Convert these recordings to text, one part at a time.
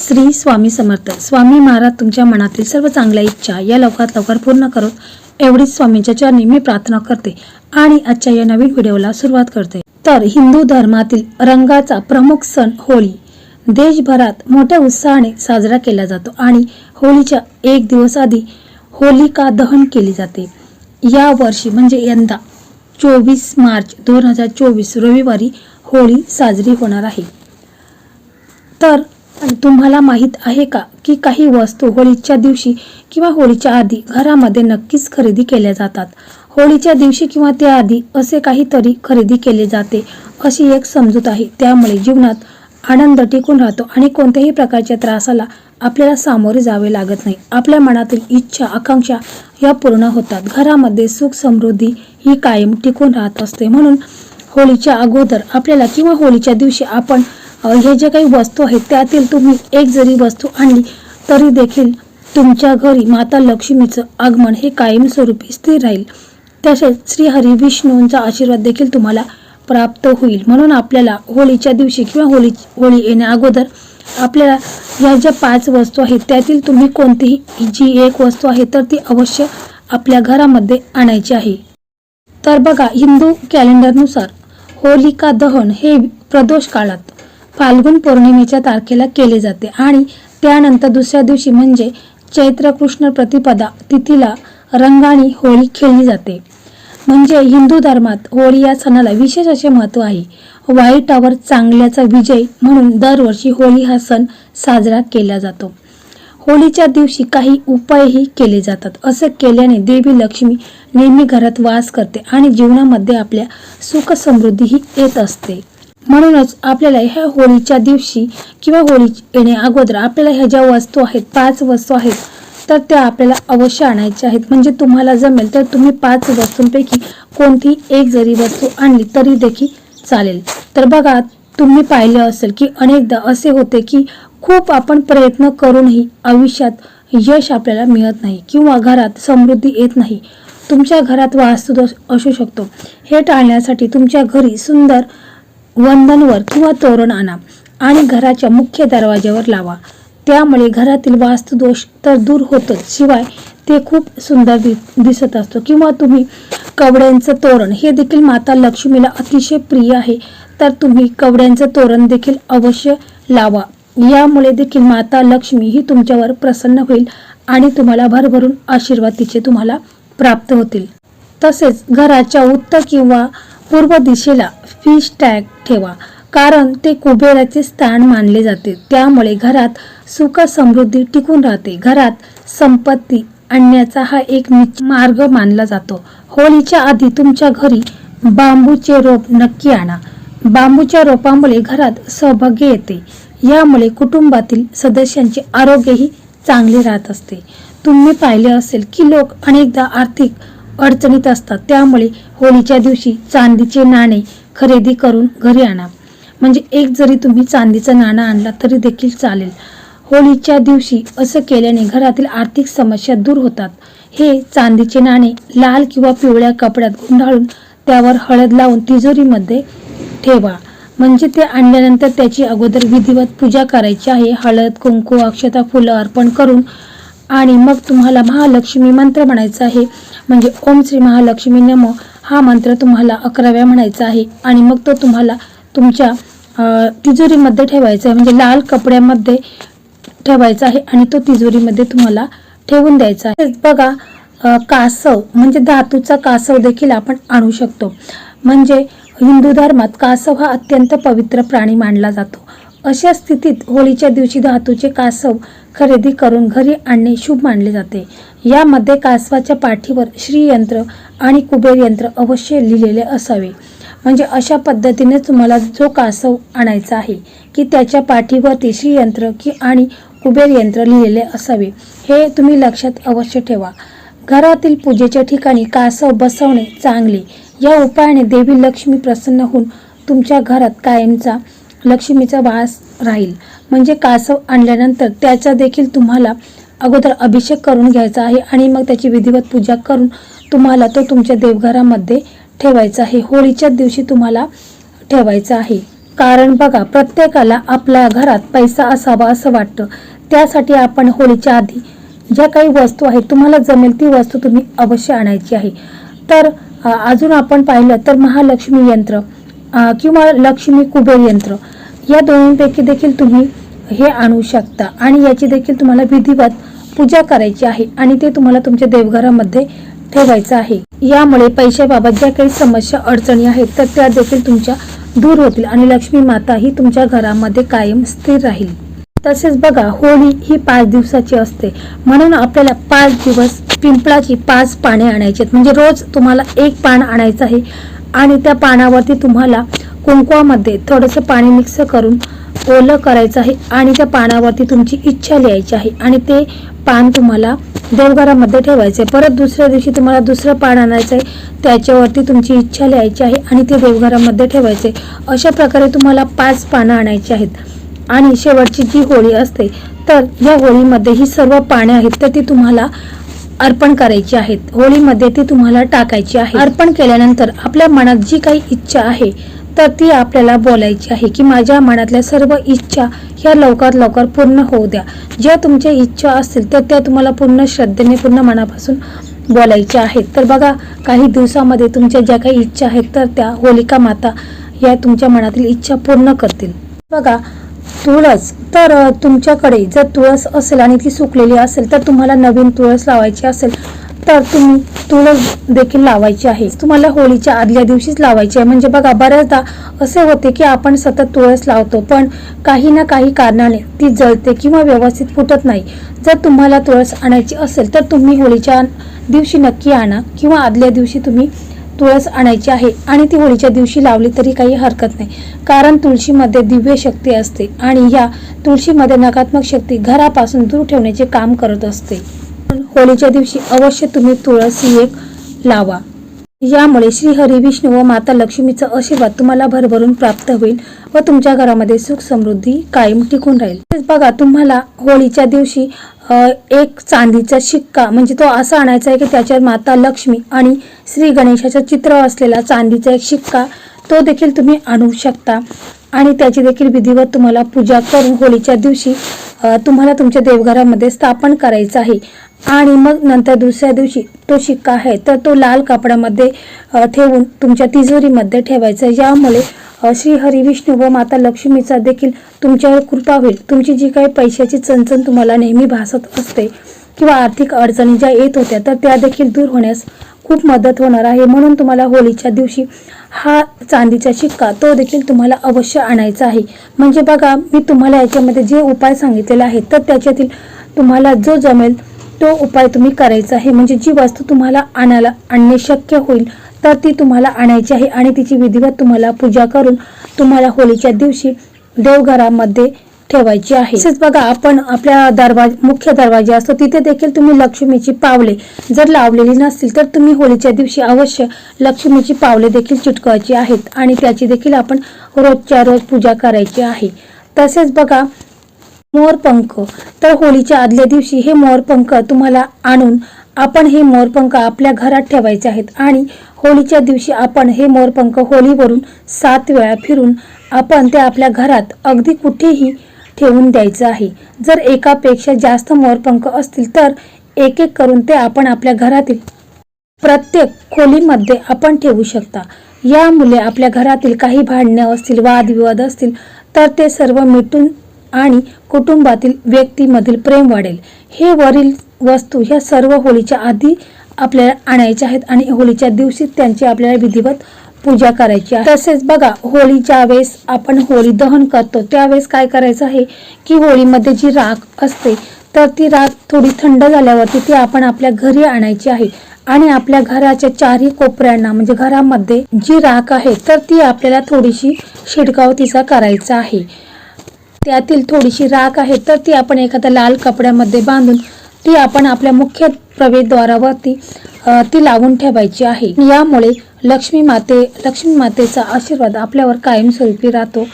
श्री स्वामी समर्थ. स्वामी महाराज तुमच्या मनातील सर्व चांगल्या इच्छा या लवकरात लवकर पूर्ण करत एवढीच स्वामींच्या चरणी मी प्रार्थना करते आणि आजच्या या नवीन व्हिडिओला सुरुवात करते. तर हिंदू धर्मातील रंगाचा प्रमुख सण होळी. देशभरात मोठ्या उत्साहाने साजरा केला जातो आणि होळीच्या एक दिवस आधी होलिका दहन केली जाते. या वर्षी म्हणजे यंदा चोवीस मार्च दोन हजार चोवीस रविवारी होळी साजरी होणार आहे. तर तुम्हाला माहीत आहे का की काही वस्तू होळीच्या दिवशी किंवा होळीच्या आधी घरामध्ये नक्कीच खरेदी केल्या जातात? होळीच्या दिवशी किंवा त्याआधी असे काहीतरी खरेदी केले जाते अशी एक समजूत आहे. त्यामुळे जीवनात आनंद टिकून राहतो आणि कोणत्याही प्रकारच्या त्रासाला आपल्याला सामोरे जावे लागत नाही. आपल्या मनातील इच्छा आकांक्षा या पूर्ण होतात. घरामध्ये सुख समृद्धी ही कायम टिकून राहत असते. म्हणून होळीच्या अगोदर आपल्याला किंवा होळीच्या दिवशी आपण हे जे काही वस्तू आहेत त्यातील तुम्ही एक जरी वस्तू आणली तरी देखील तुमच्या घरी माता लक्ष्मीचं आगमन हे कायमस्वरूपी स्थिर राहील. तसेच श्री हरी विष्णूंचा आशीर्वाद देखील तुम्हाला प्राप्त होईल. म्हणून आपल्याला होळीच्या दिवशी किंवा होळी होळी येण्या अगोदर आपल्याला या ज्या पाच वस्तू आहेत त्यातील तुम्ही कोणतीही जी एक वस्तू आहे तर ती अवश्य आपल्या घरामध्ये आणायची आहे. तर बघा हिंदू कॅलेंडरनुसार होलिका दहन हे प्रदोष काळात फाल्गुन पौर्णिमेच्या तारखेला केले जाते. आणि त्यानंतर दुसऱ्या दिवशी म्हणजे चैत्र कृष्ण प्रतिपदा तिथीला रंगाणी होळी खेळली जाते. म्हणजे हिंदू धर्मात होळी या सणाला विशेष असे महत्त्व आहे. वाईटावर चांगल्याचा विजय म्हणून दरवर्षी होळी हा सण साजरा केला जातो. होळीच्या दिवशी काही उपायही केले जातात. असं केल्याने देवी लक्ष्मी नेहमी घरात वास करते आणि जीवनामध्ये आपल्या सुख समृद्धीही येत असते. म्हणूनच आपल्याला ह्या होळीच्या दिवशी किंवा होळी येणे अगोदर आपल्याला ह्या ज्या वस्तू आहेत पाच वस्तू आहेत तर त्या आपल्याला अवश्य आणायच्या आहेत. म्हणजे तुम्हाला जमेल तर तुम्ही पाच वस्तूंपैकी कोणती एक जरी वस्तू आणली तरी देखील चालेल. तर बघा तुम्ही पाहिलं असेल की अनेकदा असे होते की खूप आपण प्रयत्न करूनही आयुष्यात यश आपल्याला मिळत नाही किंवा घरात समृद्धी येत नाही. तुमच्या घरात वास्तुदोष असू शकतो. हे टाळण्यासाठी तुमच्या घरी सुंदर वंदनवर किंवा तोरण आणा आणि घराच्या मुख्य दरवाज्यावर लावा. त्यामुळे घरातील वास्तुदोष तर दूर होतोच. शिवाय ते खूप सुंदर दि दिसत असतो. किंवा तुम्ही कवड्यांचं तोरण हे देखील माता लक्ष्मीला अतिशय प्रिय आहे तर तुम्ही कवड्यांचं तोरण देखील अवश्य लावा. यामुळे देखील माता लक्ष्मी ही तुमच्यावर प्रसन्न होईल आणि तुम्हाला भरभरून आशीर्वाद तिचे तुम्हाला प्राप्त होतील. तसेच घराच्या उत्तर किंवा पूर्व दिशेला फिश टॅग ठेवा कारण ते कुबेराचे स्थान मानले जाते. त्यामुळे घरात सुख समृद्धी टिकून राहते. घरात संपत्ती आणण्याचा हा एक निश्चित मार्ग मानला जातो. होळीच्या आधी तुमच्या घरी बांबूचे रोप नक्की आणा. बांबूच्या रोपामुळे घरात सौभाग्य येते. यामुळे कुटुंबातील सदस्यांचे आरोग्यही चांगले राहत असते. तुम्ही पाहिले असेल की लोक अनेकदा आर्थिक अडचणीत असतात. त्यामुळे होळीच्या दिवशी चांदीचे नाणे खरेदी करून घरी आणा. म्हणजे एक जरी तुम्ही चांदीचं नाणं आणला तरी देखील चालेल. होळीच्या दिवशी असं केल्याने घरातील आर्थिक समस्या दूर होतात. हे चांदीचे नाणे लाल किंवा पिवळ्या कपड्यात गुंडाळून त्यावर हळद लावून तिजोरीमध्ये ठेवा. म्हणजे ते आणल्यानंतर त्याची अगोदर विधिवत पूजा करायची आहे. हळद कुंकू अक्षता फुलं अर्पण करून आणि मग तुम्हाला महालक्ष्मी मंत्र म्हणायचा आहे. म्हणजे ओम श्री महालक्ष्मी नमो हा मंत्र तुम्हाला अकराव्या म्हणायचा आहे. आणि मग तो तुम्हाला तुमच्या तिजोरीमध्ये ठेवायचा आहे. म्हणजे लाल कपड्यामध्ये ठेवायचा आहे आणि तो तिजोरीमध्ये तुम्हाला ठेवून द्यायचा आहे. बघा कासव म्हणजे धातूचा कासव देखील आपण आणू शकतो. म्हणजे हिंदू धर्मात कासव हा अत्यंत पवित्र प्राणी मानला जातो. अशा स्थितीत होळीच्या दिवशी धातूचे कासव खरेदी करून घरी आणणे शुभ मानले जाते. यामध्ये कासवाच्या पाठीवर श्रीयंत्र आणि कुबेर यंत्र अवश्य लिहिलेले असावे. म्हणजे अशा पद्धतीने तुम्हाला जो कासव आणायचा आहे की त्याच्या पाठीवरती श्रीयंत्र की आणि कुबेर यंत्र लिहिलेले असावे हे तुम्ही लक्षात अवश्य ठेवा. घरातील पूजेच्या ठिकाणी कासव बसवणे चांगले. या उपायाने देवी लक्ष्मी प्रसन्न होऊन तुमच्या घरात कायमचा लक्ष्मीचा वास राहील. म्हणजे कासव आणल्यानंतर त्याचा देखील तुम्हाला अगोदर अभिषेक करून घ्यायचा आहे आणि मग त्याची विधिवत पूजा करून तुम्हाला तो तुमच्या देवघरामध्ये ठेवायचा आहे. होळीच्या दिवशी तुम्हाला ठेवायचा आहे. कारण बघा प्रत्येकाला आपल्या घरात पैसा असावा असं वाटतं. त्यासाठी आपण होळीच्या आधी ज्या काही वस्तू आहेत तुम्हाला जमेल ती वस्तू तुम्ही अवश्य आणायची आहे. तर अजून आपण पाहिलं तर महालक्ष्मी यंत्र. किंवा लक्ष्मी कुबेर यंत्र या दोन्हीपैकी देखील तुम्ही हे आणू शकता. आणि याची देखील तुम्हाला विधिवत पूजा करायची आहे आणि ते तुम्हाला तुमच्या देवघरामध्ये ठेवायचं आहे. यामुळे पैशाबाबत ज्या काही समस्या अडचणी आहेत तर त्या देखील तुमच्या दूर होतील आणि लक्ष्मी माता ही तुमच्या घरामध्ये कायम स्थिर राहील. तसेच बघा होळी ही पाच दिवसाची असते. म्हणून आपल्याला पाच दिवस पिंपळाची पाच पाने आणायची आहेत. म्हणजे रोज तुम्हाला एक पान आणायचं आहे. आणि त्या पानावरती तुम्हाला कुंकवामध्ये थोडंसं पाणी मिक्स करून ओलं करायचं आहे आणि त्या पानावरती तुमची इच्छा लिहायची आहे. आणि ते पान तुम्हाला देवघरामध्ये ठेवायचं आहे परत दुसऱ्या दिवशी तुम्हाला दुसरं पान आणायचं आहे त्याच्यावरती तुमची इच्छा लिहायची आहे आणि ते देवघरामध्ये ठेवायचे आहे अशा प्रकारे तुम्हाला पाच पानं आणायची आहेत. आणि शेवटची जी होळी असते तर या होळीमध्ये ही सर्व पाने आहेत तर ती तुम्हाला अर्पण करायची आहेत. होळीमध्ये ती तुम्हाला टाकायची आहे. अर्पण केल्यानंतर आपल्या मनात जी काही इच्छा आहे तर ती आपल्याला बोलायची आहे की माझ्या मनातल्या सर्व इच्छा ह्या लवकरात लवकर पूर्ण होऊ द्या. ज्या तुमच्या इच्छा असतील तर त्या तुम्हाला पूर्ण श्रद्धेने पूर्ण मनापासून बोलायच्या आहेत. तर बघा काही दिवसामध्ये तुमच्या ज्या काही इच्छा आहेत तर त्या होलिका माता या तुमच्या मनातील इच्छा पूर्ण करतील. बघा तुळस तर तुमच्याकडे जर तुळस असेल आणि ती सुकलेली असेल तर तुम्हाला नवीन तुळस लावायची असेल तर तुम्ही तुळस देखील लावायची आहे. तुम्हाला होळीच्या आदल्या दिवशीच लावायची आहे. म्हणजे बघा बऱ्याचदा असे होते की आपण सतत तुळस लावतो पण काही ना काही कारणाने ती जळते किंवा व्यवस्थित फुटत नाही. जर तुम्हाला तुळस आणायची असेल तर तुम्ही होळीच्या दिवशी नक्की आणा किंवा आदल्या दिवशी तुम्ही तुळस आणायची आहे आणि ती होळीच्या दिवशी लावली तरी काही हरकत नाही. कारण तुळशीमध्ये दिव्य शक्ती असते आणि या तुळशीमध्ये नकारात्मक शक्ती घरापासून दूर ठेवण्याचे काम करत असते. होळीच्या दिवशी अवश्य तुम्ही तुळस ही एक लावा. यामुळे श्री हरी विष्णू व माता लक्ष्मीचा आशीर्वाद तुम्हाला भरभरून प्राप्त होईल व तुमच्या घरामध्ये सुख समृद्धी कायम टिकून राहील. बघा तुम्हाला होळीच्या दिवशी एक चांदीचा शिक्का म्हणजे तो असा आणायचा आहे की त्याच्यावर माता लक्ष्मी आणि श्री गणेशाचं चित्र असलेला चांदीचा एक शिक्का तो देखील तुम्ही आणू शकता. आणि त्याची देखील विधिवत तुम्हाला पूजा करून होळीच्या दिवशी तुम्हाला तुमच्या देवघरामध्ये स्थापन करायचं आहे. आणि मग नंतर दुसऱ्या दिवशी तो शिक्का आहे तर तो लाल कापडामध्ये ठेवून तुमच्या तिजोरीमध्ये ठेवायचा यामुळे श्री हरी विष्णू व माता लक्ष्मीचा देखील तुमच्यावर कृपा होईल. तुमची जी काही पैशाची चणचण तुम्हाला नेहमी भासत असते किंवा आर्थिक अडचणी ज्या येत होत्या तर त्या देखील दूर होण्यास खूप मदत होणार आहे. म्हणून तुम्हाला होळीच्या दिवशी हा चांदीचा शिक्का तो देखील तुम्हाला अवश्य आणायचा आहे. म्हणजे बघा मी तुम्हाला याच्यामध्ये जे उपाय सांगितलेले आहेत तर त्याच्यातील तुम्हाला जो जमेल तो उपाय तुम्ही करायचा आहे. म्हणजे जी वस्तू तुम्हाला आणायला आणणे शक्य होईल तर ती तुम्हाला आणायची आहे आणि तिची विधिवत तुम्हाला पूजा करून तुम्हाला होळीच्या दिवशी देवघरामध्ये ठेवायची आहे. तसेच बघा आपण आपल्या दरवाज मुख्य दरवाजा असतो तिथे देखील तुम्ही लक्ष्मीची पावले जर लावलेली नसतील तर तुम्ही होळीच्या दिवशी अवश्य लक्ष्मीची पावले देखील चिटकवायची आहेत आणि त्याची देखील आपण रोजच्या रोज पूजा करायची आहे. तसेच बघा मोरपंख तर होळीच्या आदल्या दिवशी हे मोरपंख तुम्हाला आणून आपण हे मोरपंख आपल्या घरात ठेवायचे आहेत. आणि होळीच्या दिवशी आपण हे मोरपंख होळीवरून सात वेळा फिरून आपण ते आपल्या घरात अगदी कुठेही ठेवून द्यायचं आहे. जर एकापेक्षा जास्त मोरपंख असतील तर एक एक करून ते आपण आपल्या घरातील प्रत्येक खोलीमध्ये आपण ठेवू शकता. यामुळे आपल्या घरातील काही भांडणं असतील वादविवाद असतील तर ते सर्व मिटून आणि कुटुंबातील व्यक्तीमधील प्रेम वाढेल. हे वरील वस्तू ह्या सर्व होळीच्या आधी आपल्याला आणायच्या आहेत आणि होळीच्या दिवशी त्यांची आपल्याला विधिवत पूजा करायची आहे. तसेच बघा होळीच्या वेळेस आपण होळी दहन करतो. त्यावेळेस काय करायचं आहे की होळीमध्ये जी राख असते तर ती राख थोडी थंड झाल्यावरती ती आपण आपल्या घरी आणायची आहे. आणि आपल्या घराच्या चारही कोपऱ्यांना म्हणजे घरामध्ये जी राख आहे तर ती आपल्याला थोडीशी शिडकाव तिचा करायचा आहे. त्यातील थोडीशी राख आहे तर ती आपण एखाद्या लाल कपड्यामध्ये बांधून ती आपण आपल्या मुख्य प्रवेशद्वारावरती ती लावून ठेवायची आहे. यामुळे लक्ष्मी माते लक्ष्मी मातेचा आशीर्वाद आपल्यावर कायमस्वरूपी राहतो.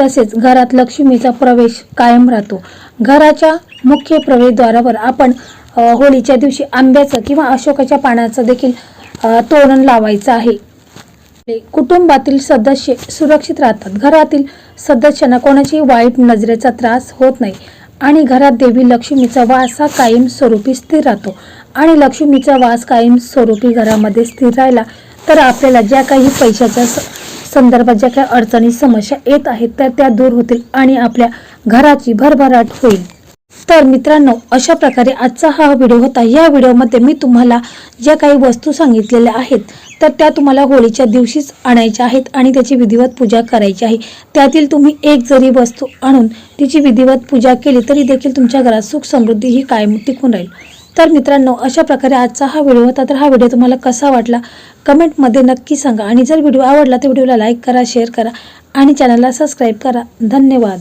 तसेच घरात लक्ष्मीचा प्रवेश कायम राहतो. घराच्या मुख्य प्रवेशद्वारावर आपण होळीच्या दिवशी आंब्याचं किंवा अशोकाच्या पानाचं देखील तोरण लावायचं आहे. कुटुंबातील सदस्य सुरक्षित राहतात. घरातील सदस्यांना कोणाची वाईट नजरेचा त्रास होत नाही आणि घरात देवी लक्ष्मीचा वास हा कायम स्वरूपी स्थिर राहतो. आणि लक्ष्मीचा वास कायम स्वरूपी घरामध्ये स्थिर राहिला तर आपल्याला ज्या काही पैशाच्या स- संदर्भात ज्या काही अडचणी समस्या येत आहेत तर त्या दूर होतील आणि आपल्या घराची भरभराट होईल. तर मित्रांनो अशा प्रकारे आजचा हा व्हिडिओ होता. या व्हिडिओमध्ये मी तुम्हाला ज्या काही वस्तू सांगितलेल्या आहेत तर त्या तुम्हाला होळीच्या दिवशीच आणायच्या आहेत आणि त्याची विधिवत पूजा करायची आहे. त्यातील तुम्ही एक जरी वस्तू आणून तिची विधिवत पूजा केली तरी देखील तुमच्या घरात सुख समृद्धी ही कायम टिकून राहील. तर मित्रांनो अशा प्रकारे आजचा हा व्हिडिओ होता. तर हा व्हिडिओ तुम्हाला कसा वाटला? कमेंटमध्ये नक्की सांगा. आणि जर व्हिडिओ आवडला तर व्हिडिओला लाईक करा शेअर करा आणि चॅनलला सबस्क्राईब करा. धन्यवाद.